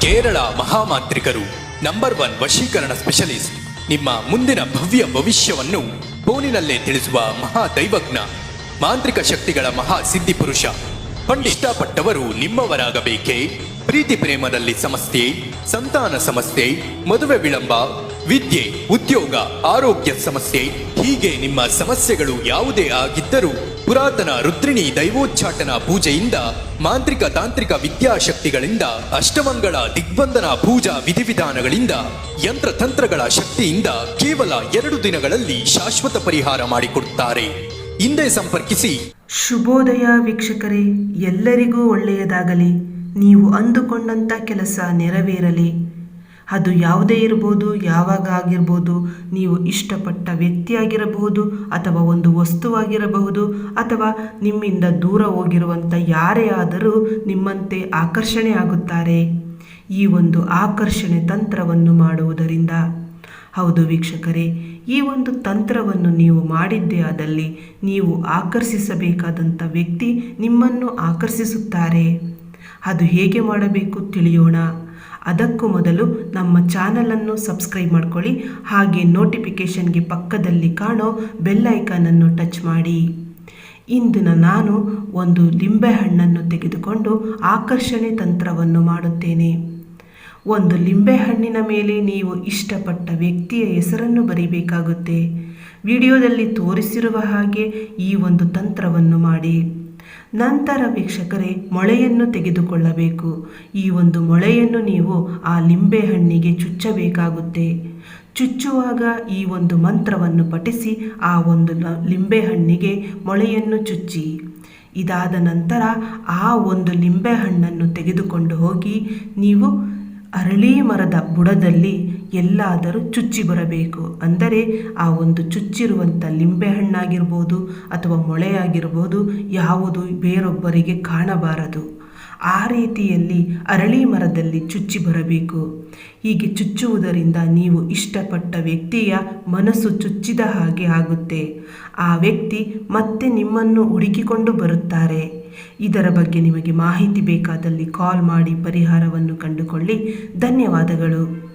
ಕೇರಳ ಮಹಾಮಾಂತ್ರಿಕರು number one ವಶೀಕರಣ specialist. ನಿಮ್ಮ ಮುಂದಿನ ಭವ್ಯ ಭವಿಷ್ಯವನ್ನು ಫೋನಿನಲ್ಲೇ ತಿಳಿಸುವ ಮಹಾ ದೈವಜ್ಞ ಮಾಂತ್ರಿಕ ಶಕ್ತಿಗಳ ಮಹಾ ಸಿದ್ಧಿ ಪುರುಷ ಪಂಡಿಷ್ಟಪಟ್ಟವರು ನಿಮ್ಮವರಾಗಬೇಕೇ? ಪ್ರೀತಿ ಪ್ರೇಮದಲ್ಲಿ ಸಮಸ್ಯೆ, ಸಂತಾನ ಸಮಸ್ಯೆ, ಮದುವೆ ವಿಳಂಬ, ವಿದ್ಯೆ, ಉದ್ಯೋಗ, ಆರೋಗ್ಯ ಸಮಸ್ಯೆ ಹೀಗೆ ನಿಮ್ಮ ಸಮಸ್ಯೆಗಳು ಯಾವುದೇ ಆಗಿದ್ದರೂ ಪುರಾತನ ರುದ್ರಿಣಿ ದೈವೋಚ್ಚಾಟನ ಪೂಜೆಯಿಂದ, ಮಾಂತ್ರಿಕ ತಾಂತ್ರಿಕ ವಿದ್ಯಾಶಕ್ತಿಗಳಿಂದ, ಅಷ್ಟಮಂಗಳ ದಿಗ್ಬಂಧನ ಪೂಜಾ ವಿಧಿವಿಧಾನಗಳಿಂದ, ಯಂತ್ರತಂತ್ರಗಳ ಶಕ್ತಿಯಿಂದ ಕೇವಲ ಎರಡು ದಿನಗಳಲ್ಲಿ ಶಾಶ್ವತ ಪರಿಹಾರ ಮಾಡಿಕೊಡುತ್ತಾರೆ. ಹಿಂದೆ ಸಂಪರ್ಕಿಸಿ. ಶುಭೋದಯ ವೀಕ್ಷಕರೇ, ಎಲ್ಲರಿಗೂ ಒಳ್ಳೆಯದಾಗಲಿ. ನೀವು ಅಂದುಕೊಂಡಂಥ ಕೆಲಸ ನೆರವೇರಲಿ. ಅದು ಯಾವುದೇ ಇರ್ಬೋದು, ಯಾವಾಗ ಆಗಿರ್ಬೋದು, ನೀವು ಇಷ್ಟಪಟ್ಟ ವ್ಯಕ್ತಿಯಾಗಿರಬಹುದು ಅಥವಾ ಒಂದು ವಸ್ತುವಾಗಿರಬಹುದು ಅಥವಾ ನಿಮ್ಮಿಂದ ದೂರ ಹೋಗಿರುವಂಥ ಯಾರೇ ಆದರೂ ನಿಮ್ಮಂತೆ ಆಕರ್ಷಣೆ ಆಗುತ್ತಾರೆ. ಈ ಒಂದು ಆಕರ್ಷಣೆ ತಂತ್ರವನ್ನು ಮಾಡುವುದರಿಂದ. ಹೌದು ವೀಕ್ಷಕರೇ, ಈ ಒಂದು ತಂತ್ರವನ್ನು ನೀವು ಮಾಡಿದ್ದೇ ಆದಲ್ಲಿ ನೀವು ಆಕರ್ಷಿಸಬೇಕಾದಂಥ ವ್ಯಕ್ತಿ ನಿಮ್ಮನ್ನು ಆಕರ್ಷಿಸುತ್ತಾರೆ. ಅದು ಹೇಗೆ ಮಾಡಬೇಕು ತಿಳಿಯೋಣ. ಅದಕ್ಕೂ ಮೊದಲು ನಮ್ಮ ಚಾನಲನ್ನು ಸಬ್ಸ್ಕ್ರೈಬ್ ಮಾಡ್ಕೊಳ್ಳಿ, ಹಾಗೆ ನೋಟಿಫಿಕೇಷನ್ಗೆ ಪಕ್ಕದಲ್ಲಿ ಕಾಣೋ ಬೆಲ್ ಐಕಾನನ್ನು ಟಚ್ ಮಾಡಿ. ಇಂದಿನ ನಾನು ಒಂದು ಲಿಂಬೆಹಣ್ಣನ್ನು ತೆಗೆದುಕೊಂಡು ಆಕರ್ಷಣೆ ತಂತ್ರವನ್ನು ಮಾಡುತ್ತೇನೆ. ಒಂದು ಲಿಂಬೆಹಣ್ಣಿನ ಮೇಲೆ ನೀವು ಇಷ್ಟಪಟ್ಟ ವ್ಯಕ್ತಿಯ ಹೆಸರನ್ನು ಬರೀಬೇಕಾಗುತ್ತೆ. ವಿಡಿಯೋದಲ್ಲಿ ತೋರಿಸಿರುವ ಹಾಗೆ ಈ ಒಂದು ತಂತ್ರವನ್ನು ಮಾಡಿ. ನಂತರ ವೀಕ್ಷಕರೇ, ಮೊಳೆಯನ್ನು ತೆಗೆದುಕೊಳ್ಳಬೇಕು. ಈ ಒಂದು ಮೊಳೆಯನ್ನು ನೀವು ಆ ಲಿಂಬೆಹಣ್ಣಿಗೆ ಚುಚ್ಚಬೇಕಾಗುತ್ತೆ. ಚುಚ್ಚುವಾಗ ಈ ಒಂದು ಮಂತ್ರವನ್ನು ಪಠಿಸಿ ಆ ಒಂದು ಲಿಂಬೆ ಹಣ್ಣಿಗೆ ಮೊಳೆಯನ್ನು ಚುಚ್ಚಿ. ಇದಾದ ನಂತರ ಆ ಒಂದು ಲಿಂಬೆ ಹಣ್ಣನ್ನು ತೆಗೆದುಕೊಂಡು ಹೋಗಿ, ನೀವು ಅರಳಿ ಮರದ ಬುಡದಲ್ಲಿ ಎಲ್ಲಾದರೂ ಚುಚ್ಚಿ ಬರಬೇಕು. ಅಂದರೆ ಆ ಒಂದು ಚುಚ್ಚಿರುವಂಥ ಲಿಂಬೆಹಣ್ಣಾಗಿರ್ಬೋದು ಅಥವಾ ಮೊಳೆಯಾಗಿರ್ಬೋದು ಯಾವುದು ಬೇರೊಬ್ಬರಿಗೆ ಕಾಣಬಾರದು. ಆ ರೀತಿಯಲ್ಲಿ ಅರಳಿ ಮರದಲ್ಲಿ ಚುಚ್ಚಿ ಬರಬೇಕು. ಹೀಗೆ ಚುಚ್ಚುವುದರಿಂದ ನೀವು ಇಷ್ಟಪಟ್ಟ ವ್ಯಕ್ತಿಯ ಮನಸ್ಸು ಚುಚ್ಚಿದ ಹಾಗೆ ಆಗುತ್ತೆ. ಆ ವ್ಯಕ್ತಿ ಮತ್ತೆ ನಿಮ್ಮನ್ನು ಹುಡುಕಿಕೊಂಡು ಬರುತ್ತಾರೆ. ಇದರ ಬಗ್ಗೆ ನಿಮಗೆ ಮಾಹಿತಿ ಬೇಕಾದಲ್ಲಿ ಕಾಲ್ ಮಾಡಿ ಪರಿಹಾರವನ್ನು ಕಂಡುಕೊಳ್ಳಿ. ಧನ್ಯವಾದಗಳು.